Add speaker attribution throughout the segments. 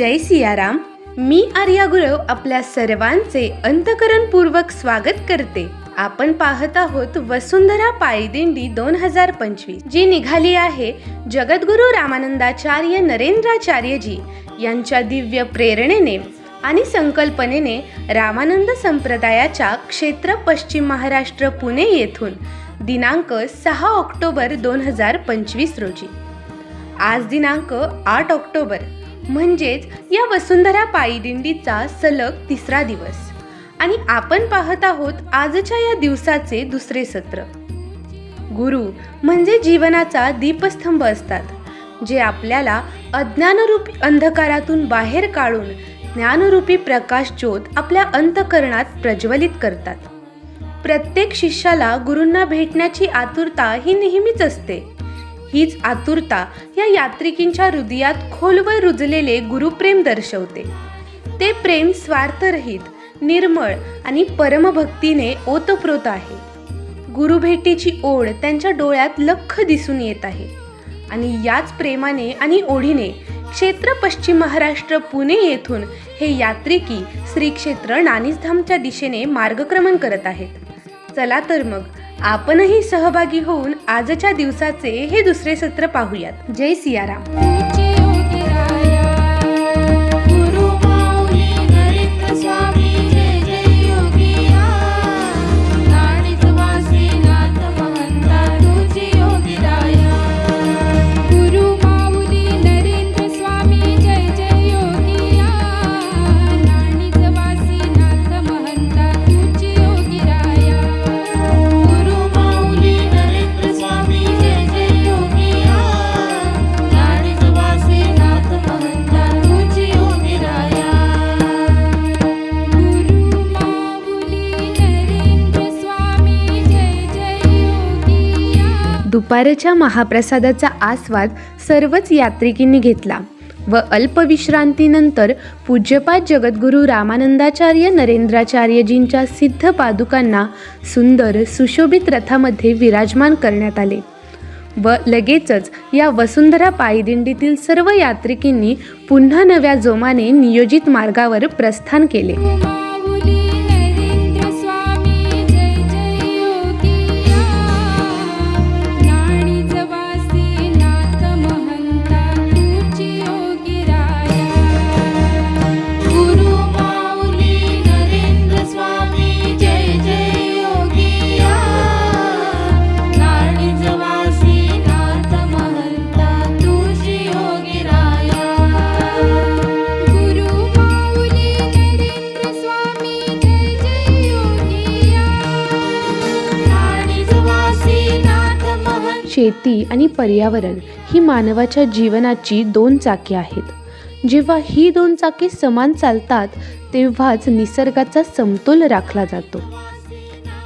Speaker 1: जय सियाराम. मी आर्या गुरव आपल्या सर्वांचे अंतकरणपूर्वक स्वागत करते. आपण पाहत आहोत वसुंधरा पायदिंडी दोन हजार पंचवीस जी निघाली आहे जगद्गुरु रामानंदाचार्य नरेंद्राचार्यजी यांच्या दिव्य प्रेरणेने आणि संकल्पनेने रामानंद संप्रदायाच्या क्षेत्र पश्चिम महाराष्ट्र पुणे येथून दिनांक सहा ऑक्टोबर दोन हजार पंचवीस रोजी. आज दिनांक आठ ऑक्टोबर. म्हणजेच या वसुंधरा पायदिंडीचा सलग तिसरा दिवस. आणि आपण पाहत आहोत आजच्या या दिवसाचे दुसरे सत्र. गुरु म्हणजे जीवनाचा दीपस्तंभ असतात जे आपल्याला अज्ञानरूपी अंधकारातून बाहेर काढून ज्ञानरूपी प्रकाश ज्योत आपल्या अंतकरणात प्रज्वलित करतात. प्रत्येक शिष्याला गुरूंना भेटण्याची आतुरता ही नेहमीच असते. हीच आतुरता या यात्रिकींच्या हृदयात खोलवर रुजलेले गुरुप्रेम दर्शवते. ते प्रेम स्वार्थरहित निर्मळ आणि परमभक्तीने ओतप्रोत आहे. गुरुभेटीची ओढ त्यांच्या डोळ्यात लख दिसून येत आहे. आणि याच प्रेमाने आणि ओढीने क्षेत्र पश्चिम महाराष्ट्र पुणे येथून हे यात्रिकी श्री क्षेत्र नानीसधामच्या दिशेने मार्गक्रमण करत आहेत. चला तर मग आपणही सहभागी होऊन आजच्या दिवसाचे हे दुसरे सत्र पाहूयात. जय सियाराम. दुपारच्या महाप्रसादाचा आस्वाद सर्वच यात्रिकींनी घेतला व अल्पविश्रांतीनंतर पूज्यपाद जगद्गुरू रामानंदाचार्य नरेंद्राचार्यजींच्या सिद्ध पादुकांना सुंदर सुशोभित रथामध्ये विराजमान करण्यात आले व लगेचच या वसुंधरा पायदिंडीतील सर्व यात्रिकींनी पुन्हा नव्या जोमाने नियोजित मार्गावर प्रस्थान केले. शेती आणि पर्यावरण ही मानवाच्या जीवनाची दोन चाके आहेत. जेव्हा ही दोन चाके समान चालतात तेव्हाच निसर्गाचा समतोल राखला जातो.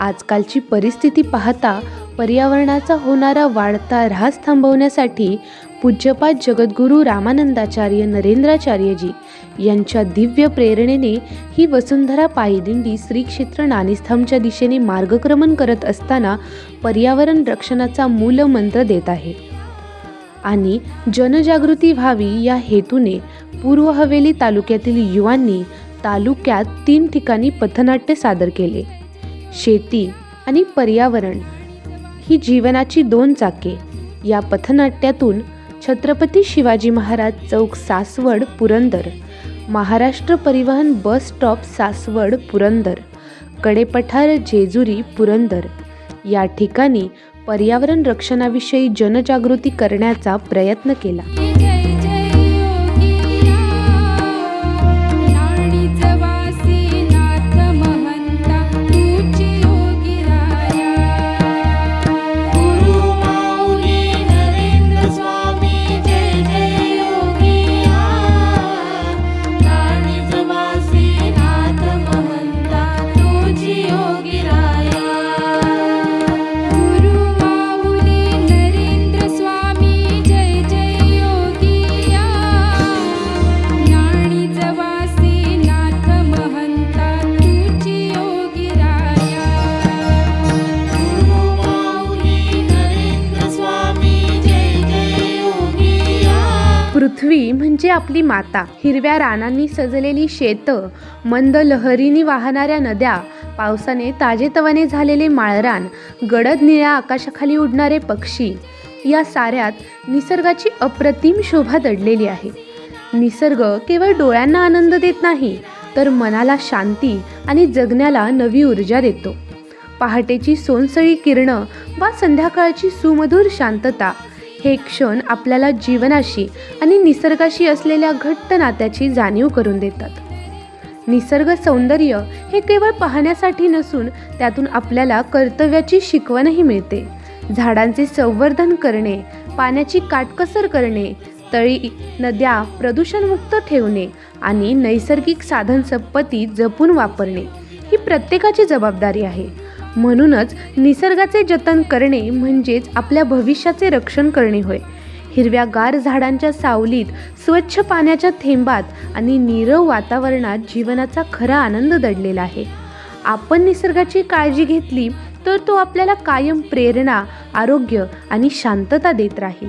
Speaker 1: आजकालची परिस्थिती पाहता पर्यावरणाचा होणारा वाढता ऱ्हास थांबवण्यासाठी पूज्यपाद जगद्गुरू रामानंदाचार्य नरेंद्राचार्यजी यांच्या दिव्य प्रेरणेने ही वसुंधरा पायदिंडी श्री क्षेत्र नाणेस्थामच्या दिशेने मार्गक्रमण करत असताना पर्यावरण रक्षणाचा मूलमंत्र देत आहे. आणि जनजागृती व्हावी या हेतूने पूर्व हवेली तालुक्यातील युवांनी तालुक्यात तीन ठिकाणी पथनाट्य सादर केले. शेती आणि पर्यावरण ही जीवनाची दोन चाके. या पथनाट्यातून छत्रपती शिवाजी महाराज चौक सासवड पुरंदर महाराष्ट्र परिवहन बस स्टॉप सासवड पुरंदर. कडेपठार जेजुरी पुरंदर. या ठिकाणी पर्यावरण रक्षणाविषयी जनजागृती करण्याचा प्रयत्न केला. माता हिरव्या रानांनी सजलेली शेतं मंद लहरीनी वाहणाऱ्या नद्या पावसाने ताजेतवाने झालेले माळरान गडद निळ्या आकाशाखाली उडणारे पक्षी या साऱ्यात निसर्गाची अप्रतिम शोभा दडलेली आहे. निसर्ग केवळ डोळ्यांना आनंद देत नाही तर मनाला शांती आणि जगण्याला नवी ऊर्जा देतो. पहाटेची सोनसळी किरणं वा संध्याकाळची सुमधुर शांतता हे क्षण आपल्याला जीवनाशी आणि निसर्गाशी असलेल्या घट्ट नात्याची जाणीव करून देतात. निसर्ग सौंदर्य हे केवळ पाहण्यासाठी नसून त्यातून आपल्याला कर्तव्याची शिकवणही मिळते. झाडांचे संवर्धन करणे पाण्याची काटकसर करणे तळी नद्या प्रदूषणमुक्त ठेवणे आणि नैसर्गिक साधनसंपत्ती जपून वापरणे ही प्रत्येकाची जबाबदारी आहे. म्हणूनच निसर्गाचे जतन करणे म्हणजेच आपल्या भविष्याचे रक्षण करणे होय. हिरव्यागार झाडांच्या सावलीत स्वच्छ पाण्याच्या थेंबात आणि नीरव वातावरणात जीवनाचा खरा आनंद दडलेला आहे. आपण निसर्गाची काळजी घेतली तर तो आपल्याला कायम प्रेरणा आरोग्य आणि शांतता देत राहील.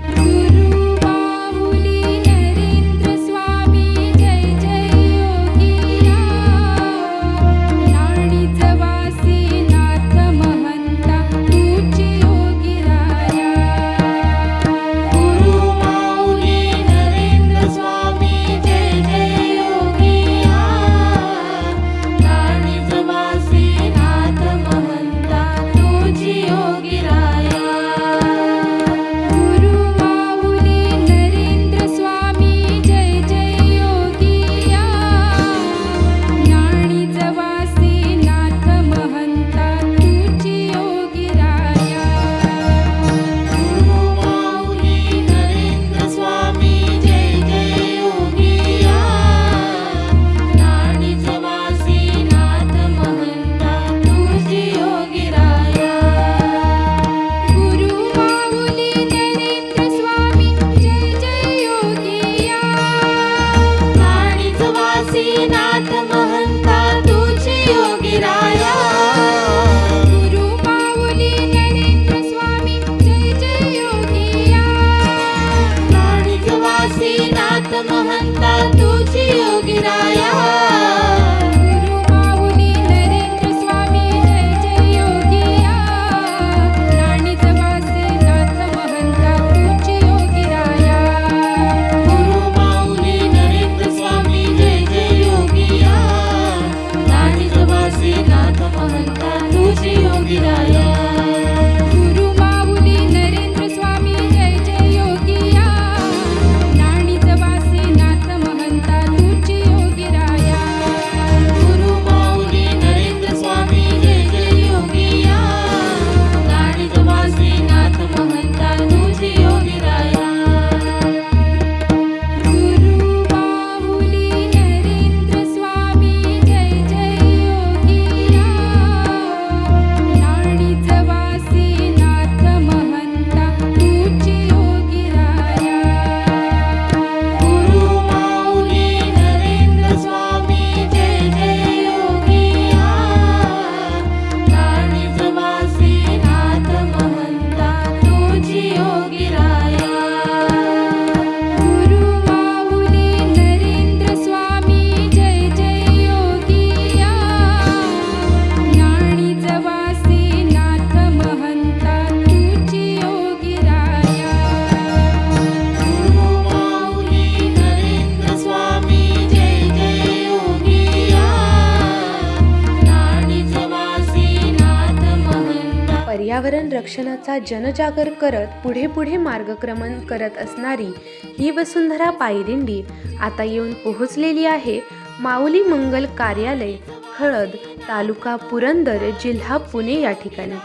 Speaker 1: पर्यावरण जनजागर करत पुढे पुढे मार्गक्रमण करत असणारी ही वसुंधरा पायरिंडी आता येऊन पोहोचलेली आहे माऊली मंगल कार्यालय हळद तालुका पुरंदर जिल्हा पुणे या ठिकाणी.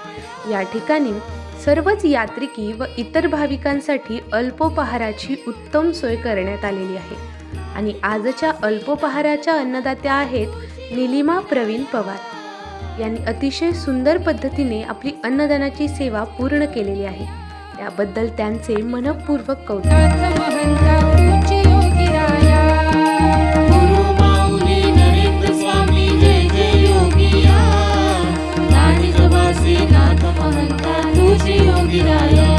Speaker 1: या ठिकाणी सर्वच यात्रिकी व इतर भाविकांसाठी अल्पोपहाराची उत्तम सोय करण्यात आलेली आहे. आणि आजच्या अल्पोपहाराच्या अन्नदात्या आहेत निलिमा प्रवीण पवार. यांनी अतिशय सुंदर पद्धतीने आपली अन्नदानाची सेवा पूर्ण केलेली आहे. त्याबद्दल त्यांचे मनपूर्वक कौतुक.
Speaker 2: नाथ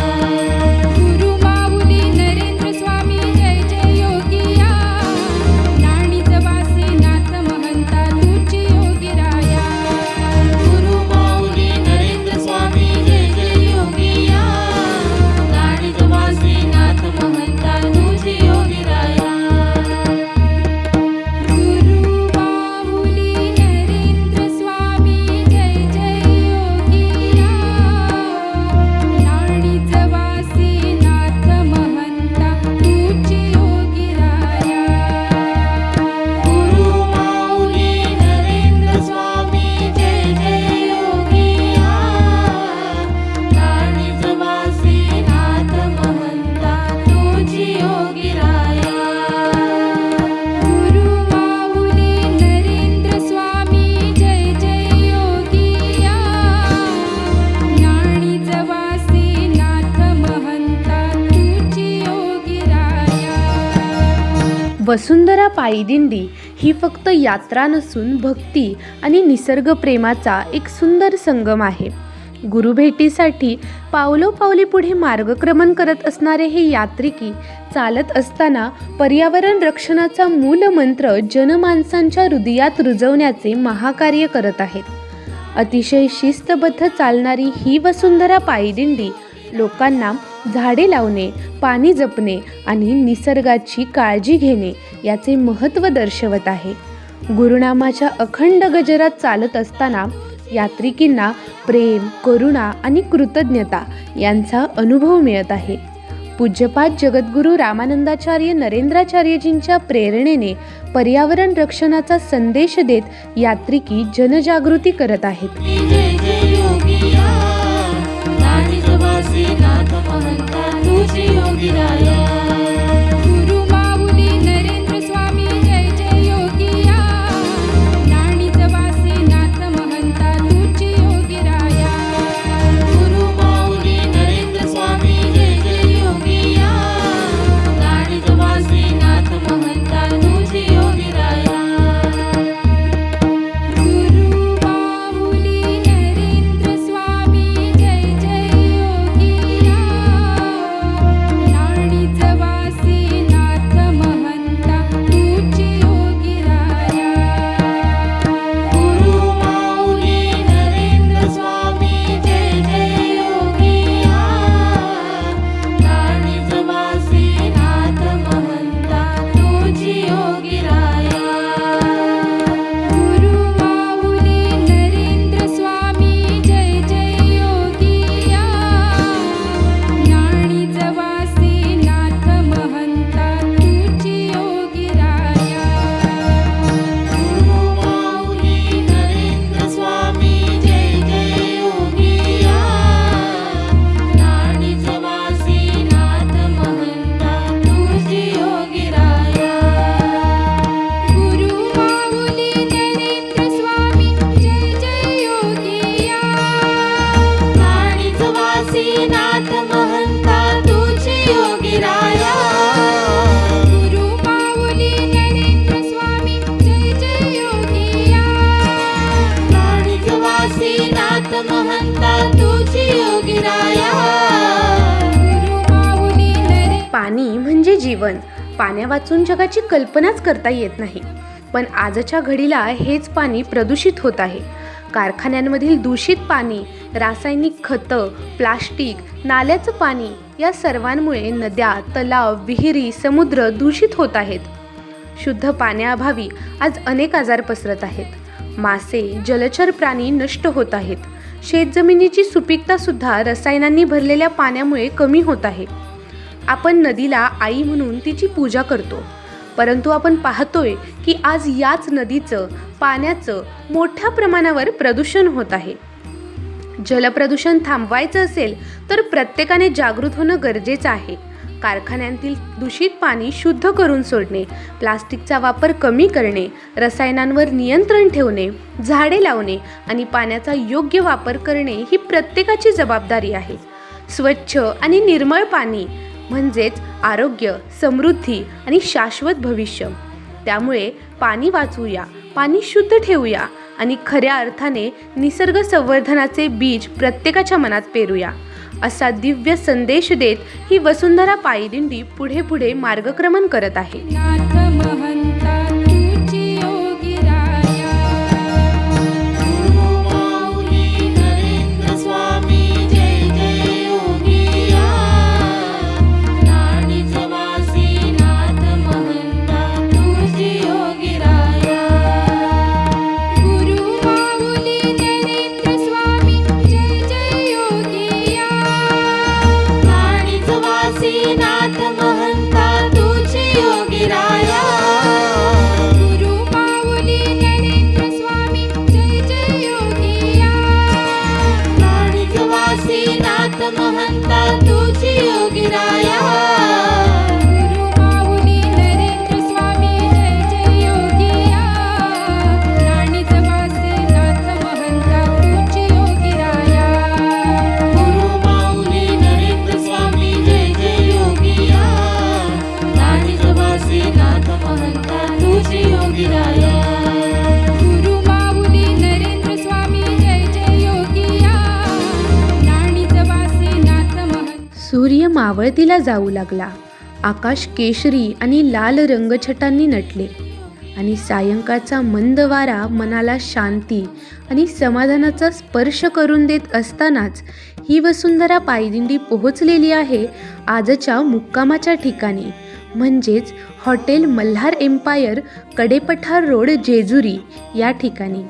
Speaker 1: दिंडी ही फक्त यात्रा नसून भक्ती आणि निसर्गप्रेमाचा एक सुंदर संगम आहे. गुरुभेटीसाठी पावलोपावली पुढे मार्गक्रमण करत असणारे हे यात्रिकी चालत असताना पर्यावरण रक्षणाचा मूलमंत्र जनमानसांच्या हृदयात रुजवण्याचे महाकार्य करत आहेत. अतिशय शिस्तबद्ध चालणारी ही वसुंधरा पायीदिंडी लोकांना झाडे लावणे पाणी जपणे आणि निसर्गाची काळजी घेणे याचे महत्त्व दर्शवत आहे. गुरुनामाच्या अखंड गजरात चालत असताना यात्रिकींना प्रेम करुणा आणि कृतज्ञता यांचा अनुभव मिळत आहे. पूज्यपाद जगद्गुरू रामानंदाचार्य नरेंद्राचार्यजींच्या प्रेरणेने पर्यावरण रक्षणाचा संदेश देत यात्रिकी जनजागृती करत आहेत. जीवन. पाण्या वाचून जगाची कल्पनाच करता येत नाही. पण आजच्या घडीला हेच पाणी प्रदूषित होत आहे. कारखान्यांमधील दूषित पाणी रासायनिक खतं प्लास्टिक नाल्याचं पाणी या सर्वांमुळे नद्या तलाव विहिरी समुद्र दूषित होत आहेत. शुद्ध पाण्याअभावी आज अनेक आजार पसरत आहेत. मासे जलचर प्राणी नष्ट होत आहेत. शेतजमिनीची सुपीकता सुद्धा रसायनांनी भरलेल्या पाण्यामुळे कमी होत आहे. आपण नदीला आई म्हणून तिची पूजा करतो. परंतु आपण पाहतोय की आज याच नदीचं पाण्याचं मोठ्या प्रमाणावर प्रदूषण होत आहे. जलप्रदूषण थांबवायचं असेल तर प्रत्येकाने जागृत होणं गरजेचं आहे. कारखान्यांतील दूषित पाणी शुद्ध करून सोडणे प्लास्टिकचा वापर कमी करणे रसायनांवर नियंत्रण ठेवणे झाडे लावणे आणि पाण्याचा योग्य वापर करणे ही प्रत्येकाची जबाबदारी आहे. स्वच्छ आणि निर्मळ पाणी म्हणजेच आरोग्य समृद्धी आणि शाश्वत भविष्य. त्यामुळे पाणी वाचवूया पाणी शुद्ध ठेवूया आणि खऱ्या अर्थाने निसर्ग संवर्धनाचे बीज प्रत्येकाच्या मनात पेरूया. असा दिव्य संदेश देत ही वसुंधरा पायदिंडी पुढे पुढे मार्गक्रमण करत आहे.
Speaker 3: महंता तुझी योगिराया
Speaker 1: मावळतीला जाऊ लागला. आकाश केशरी आणि लाल रंगछटांनी नटले. आणि सायंकाळचा मंद वारा मनाला शांती आणि समाधानाचा स्पर्श करून देत असतानाच ही वसुंधरा पायदिंडी पोहोचलेली आहे आजच्या मुक्कामाच्या ठिकाणी. म्हणजेच hotel Malhar Empire Kadepathar road Jejuri या ठिकाणी.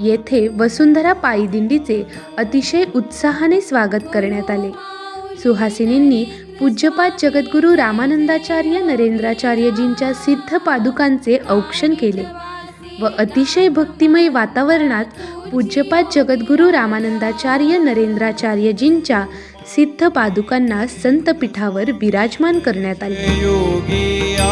Speaker 1: येथे वसुंधरा पायदिंडीचे अतिशय उत्साहाने स्वागत करण्यात आले. सुहासिनींनी पूज्यपाद जगद्गुरू रामानंदाचार्य नरेंद्राचार्यजींच्या सिद्ध पादुकांचे औक्षण केले व अतिशय भक्तिमय वातावरणात पूज्यपाद जगद्गुरू रामानंदाचार्य नरेंद्राचार्यजींच्या सिद्ध पादुकांना संतपीठावर विराजमान करण्यात आले.
Speaker 4: योगिया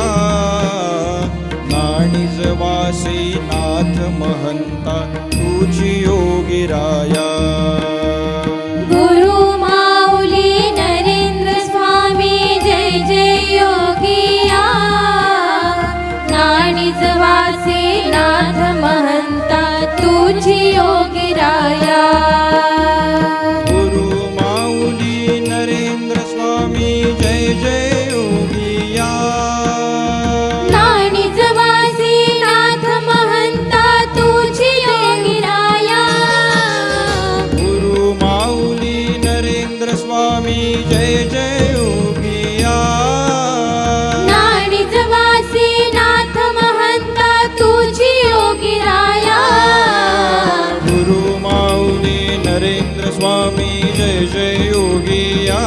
Speaker 2: जय जय योगिया.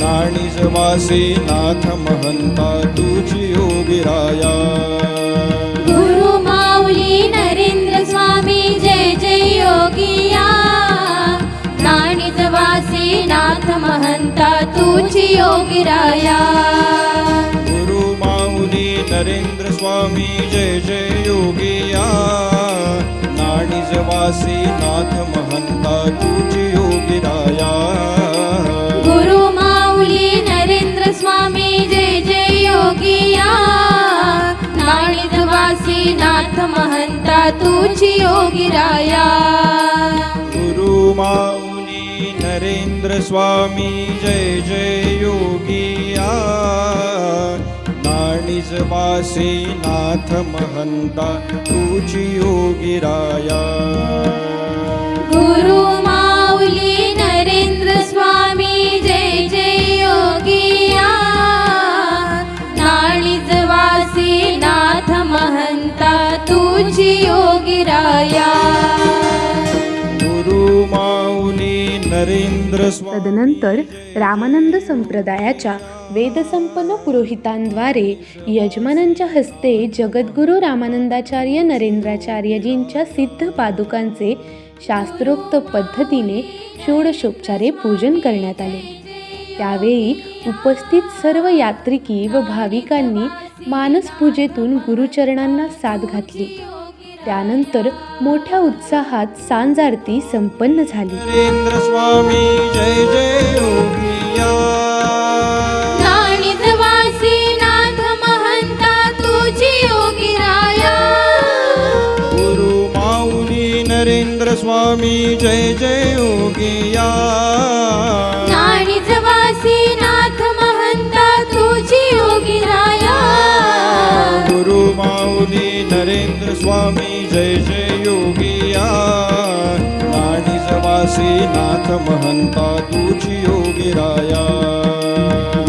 Speaker 2: नाणीज वासी नाथ महंता तुझी योगिराया
Speaker 4: गुरु माऊली नरेंद्र स्वामी जय जय योगिया.
Speaker 2: नाणीज वासे नाथ महंता तुझी योगिराया
Speaker 4: गुरु माऊली नरेंद्र स्वामी जय जय योगिया.
Speaker 2: वासी नाथ महंता तुझी योगिराया
Speaker 4: गुरु माऊली नरेंद्र स्वामी जय जय योगिया। नाणीज वासे नाथ महंता तुझी योगिराया
Speaker 2: गुरु माऊली नरेंद्र स्वामी जय जय योगिया। वासी नाथ महंता तुझी योगिराया
Speaker 4: गुरु माऊली नरेंद्र स्वामी जय जय योगिया। नाणीज वासी नाथ महंता तुझी योगिराया
Speaker 2: गुरु माऊली नरेंद्र स्वामी।
Speaker 1: तदनंतर रामानंद संप्रदायाच्या वेदसंपन्न पुरोहितांद्वारे यजमानांच्या हस्ते जगद्गुरू रामानंदाचार्य नरेंद्राचार्यजींच्या सिद्ध पादुकांचे शास्त्रोक्त पद्धतीने षोडशोपचारे पूजन करण्यात आले. त्यावेळी उपस्थित सर्व यात्रिकी व भाविकांनी मानसपूजेतून गुरुचरणांना साथ घातली. त्यानंतर मोठ्या उत्साहात सांज आरती संपन्न झाली.
Speaker 4: नरेंद्र स्वामी जय जय योगिया।
Speaker 2: नाथ महंता तुझी योगिराया
Speaker 4: गुरु माऊली नरेंद्र स्वामी जय जय योगिया।
Speaker 2: नाणीज वासी नाथ महंता तुझी योगिराया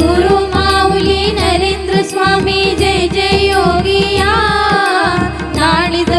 Speaker 4: गुरु माऊली नरेंद्र स्वामी जय जय योगिया।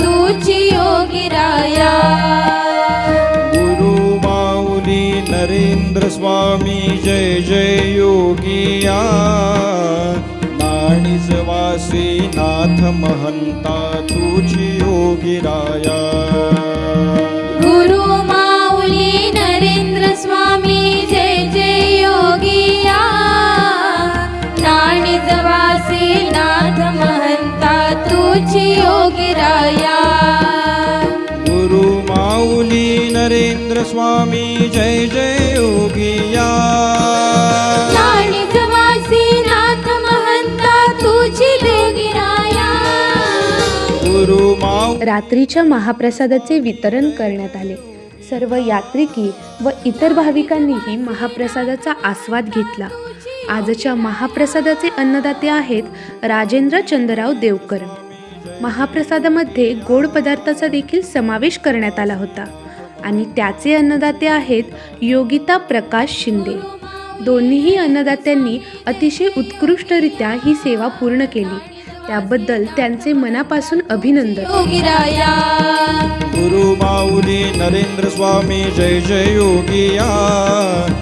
Speaker 4: तुझी योगिराया
Speaker 2: गुरु माऊली नरेंद्र स्वामी जय जय योगिया नाणीच वासी नाथ महंता तुझी योगिराया
Speaker 4: गुरु माऊली नरेंद्र स्वामी जय जय योगिया नाणीच वासी नाथ महंता तुझी योगिराया
Speaker 2: गुरु माऊली नरेंद्र स्वामी जय जय योगिया
Speaker 4: नाणिजवासी नाथ महंता तुझी योगिराया
Speaker 2: गुरु माऊ
Speaker 1: रात्रीच्या महाप्रसादाचे वितरण करण्यात आले. सर्व यात्रिकी व इतर भाविकांनीही महाप्रसादाचा आस्वाद घेतला. आजच्या महाप्रसादाचे अन्नदाते आहेत राजेंद्र चंद्रराव देवकर महाप्रसादामध्ये गोड पदार्थाचा देखील समावेश करण्यात आला होता. आणि त्याचे अन्नदाते आहेत योगिता प्रकाश शिंदे. दोन्हीही अन्नदात्यांनी अतिशय उत्कृष्टरित्या ही सेवा पूर्ण केली. त्याबद्दल त्यांचे मनापासून अभिनंदन.
Speaker 4: योगिराया.
Speaker 2: गुरु माऊली नरेंद्र स्वामी जय जय योगिया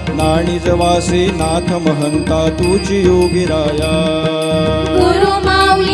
Speaker 2: नाणीज वासी नाथ महंता तुझी योगिराया.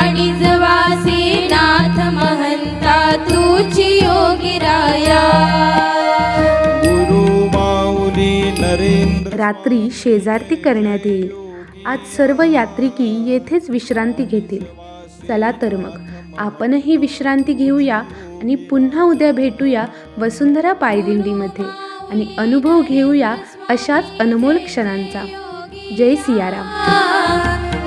Speaker 4: नाणिजवासी नाथ महंता तुझी योगिराया
Speaker 2: गुरु माऊली नरेंद्र
Speaker 1: रात्री शेजारती करण्यात येईल. आज सर्व यात्रिकी येथेच विश्रांती घेतील. चला तर मग आपणही विश्रांती घेऊया आणि पुन्हा उद्या भेटूया वसुंधरा पायदिंडीमध्ये आणि अनुभव घेऊया अशाच अनमोल क्षणांचा. जय सियाराम.